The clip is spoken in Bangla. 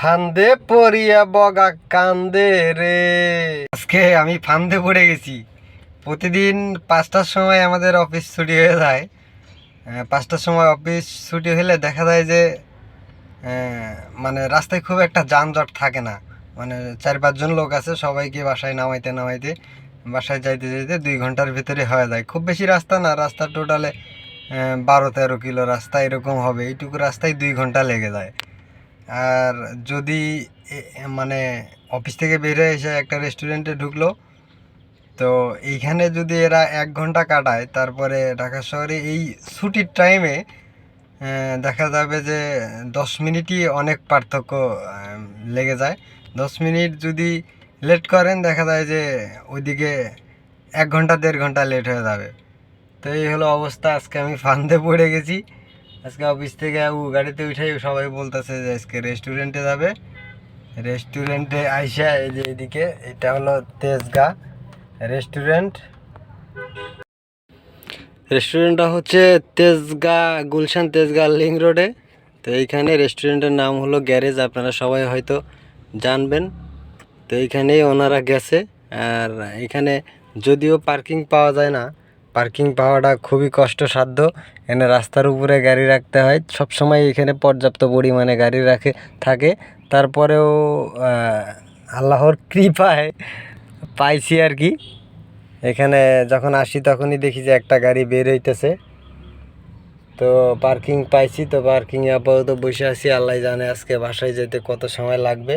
ফান্দে পড়িয়া বগা কান্দে রে। আজকে আমি ফান্দে পড়ে গেছি। প্রতিদিন পাঁচটার সময় আমাদের অফিস ছুটি হয়ে যায়। পাঁচটার সময় অফিস ছুটি হলে দেখা যায় যে মানে রাস্তায় খুব একটা যানজট থাকে না। মানে চার পাঁচজন লোক আছে, সবাইকে বাসায় নামাইতে নামাইতে, বাসায় যাইতে যাইতে দুই ঘণ্টার ভিতরে হয়ে যায়। খুব বেশি রাস্তা না, রাস্তা টোটালে বারো তেরো কিলো রাস্তা এরকম হবে। এইটুকু রাস্তায় দুই ঘণ্টা লেগে যায়। আর যদি মানে অফিস থেকে বেরিয়ে এসে একটা রেস্টুরেন্টে ঢুকলো, তো এইখানে যদি এরা এক ঘণ্টা কাটায়, তারপরে ঢাকা শহরে এই ছুটির টাইমে দেখা যাবে যে দশ মিনিটই অনেক পার্থক্য লেগে যায়। দশ মিনিট যদি লেট করেন, দেখা যায় যে ওইদিকে এক ঘণ্টা, দেড় ঘণ্টা লেট হয়ে যাবে। তো এই হলো অবস্থা। আজকে আমি ফান্দে পড়ে গেছি। আজকে অফিস থেকে ও গাড়িতে উঠে সবাই বলতেছে যে আজকে রেস্টুরেন্টে যাবে। রেস্টুরেন্টে আইসা এই যে এদিকে, এটা হলো তেজগা রেস্টুরেন্ট রেস্টুরেন্টটা হচ্ছে তেজগা, গুলশান তেজগা লিং রোডে তো এইখানে রেস্টুরেন্টের নাম হলো গ্যারেজ আপনারা সবাই হয়তো জানবেন। তো এইখানেই ওনারা গেছে। আর এখানে যদিও পার্কিং পাওয়া যায় না পার্কিং পাওয়াটা খুবই কষ্টসাধ্য। এখানে রাস্তার উপরে গাড়ি রাখতে হয়। সব সময় এখানে পর্যাপ্ত পরিমাণে গাড়ি রাখে, থাকে। তারপরেও আল্লাহর কৃপায় পাইছি আর কি। এখানে যখন আসি তখনই দেখি যে একটা গাড়ি বের হইতেছে। তো পার্কিং পাইছি, তো পার্কিংয়ে আপাতত বসে আছি। আল্লাহ জানে আজকে বাসায় যেতে কত সময় লাগবে।